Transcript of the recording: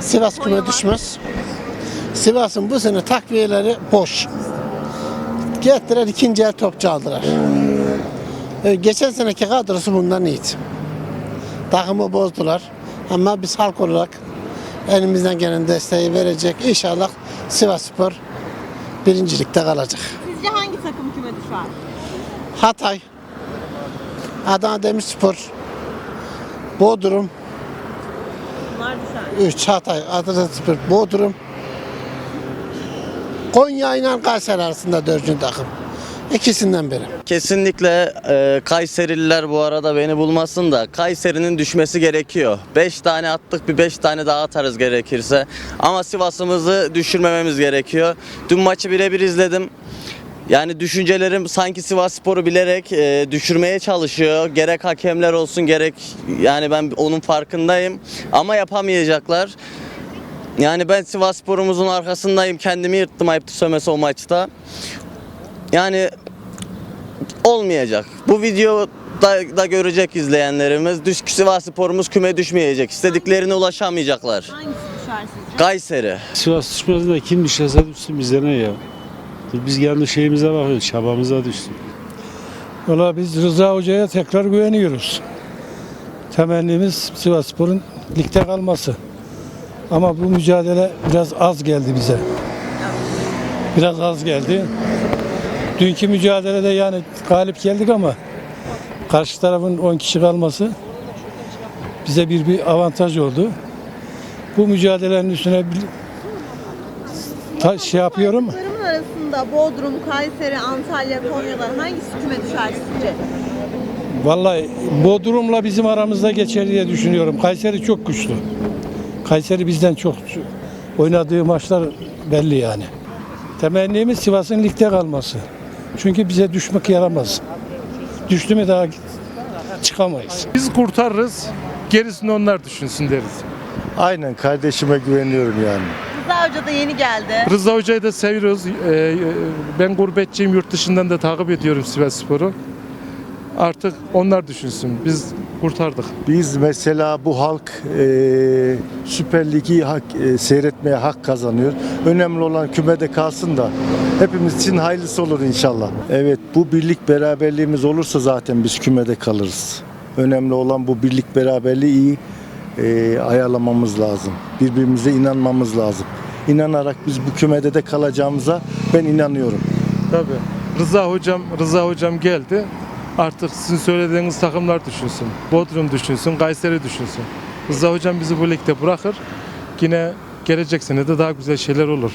Sivas küme düşmez. Sivas'ın bu sene takviyeleri boş. Gittiler ikinci el topçu aldılar. Ee, Geçen seneki kadrosu bundan iyiydi. Takımı bozdular. Ama biz halk olarak elimizden gelen desteği verecek. İnşallah Sivas Spor birincilikte kalacak. Sizce hangi takım küme düşer? Hatay, Adana Demirspor, Bodrum, Düşer. 3 Hatay, Adana Demirspor, Bodrum, Konya ile Kayseri arasında dördüncü takım. İkisinden biri. Kesinlikle e, Kayserililer bu arada beni bulmasın da Kayseri'nin düşmesi gerekiyor. 5 tane attık bir 5 tane daha atarız gerekirse. Ama Sivas'ımızı düşürmememiz gerekiyor. Dün maçı birebir izledim. Yani düşüncelerim sanki Sivas Spor'u bilerek e, düşürmeye çalışıyor. Gerek hakemler olsun gerek yani ben onun farkındayım. Ama yapamayacaklar. Yani ben Sivas Spor'umuzun arkasındayım. Kendimi yırttım ayıptı söylemesi o maçta. Yani olmayacak. Bu videoda da görecek izleyenlerimiz. Düş Sivas Spor'umuz küme düşmeyecek. İstediklerine ulaşamayacaklar. Hangisi düşer sizce? Kayseri. Sivas de kim düşerse düşsün bize ne ya. Biz kendi şeyimize bakıyoruz, çabamıza düşsün. Valla biz Rıza Hoca'ya tekrar güveniyoruz. Temennimiz Sivasspor'un ligde kalması. Ama bu mücadele biraz az geldi bize. Biraz az geldi. Dünkü mücadelede yani galip geldik ama karşı tarafın 10 kişi kalması bize bir bir avantaj oldu. Bu mücadelenin üstüne şey yapıyorum. Arasında Bodrum, Kayseri, Antalya, Konya'dan hangisi küme düşer sizce? Vallahi Bodrum'la bizim aramızda geçer diye düşünüyorum. Kayseri çok güçlü. Kayseri bizden çok oynadığı maçlar belli yani. Temennimiz Sivas'ın ligde kalması. Çünkü bize düşmek yaramaz. Düştü mü daha çıkamayız. Biz kurtarırız. Gerisini onlar düşünsün deriz. Aynen kardeşime güveniyorum yani. Rıza Hoca da yeni geldi. Rıza Hoca'yı da seviyoruz. Ee, e, Ben gurbetçiyim. Yurt dışından da takip ediyorum Sivas Spor'u. Artık onlar düşünsün. Biz kurtardık. Biz mesela bu halk e, Süper Lig'i hak, e, seyretmeye hak kazanıyor. Önemli olan kümede kalsın da hepimiz için hayırlısı olur inşallah. Evet bu birlik beraberliğimiz olursa zaten biz kümede kalırız. Önemli olan bu birlik beraberliği iyi e, ayarlamamız lazım. Birbirimize inanmamız lazım. İnanarak biz bu kümede de kalacağımıza ben inanıyorum. Tabii. Rıza hocam, Rıza hocam geldi. Artık sizin söylediğiniz takımlar düşünsün. Bodrum düşünsün, Kayseri düşünsün. Rıza hocam bizi bu ligde bırakır. Yine gelecek sene de daha güzel şeyler olur.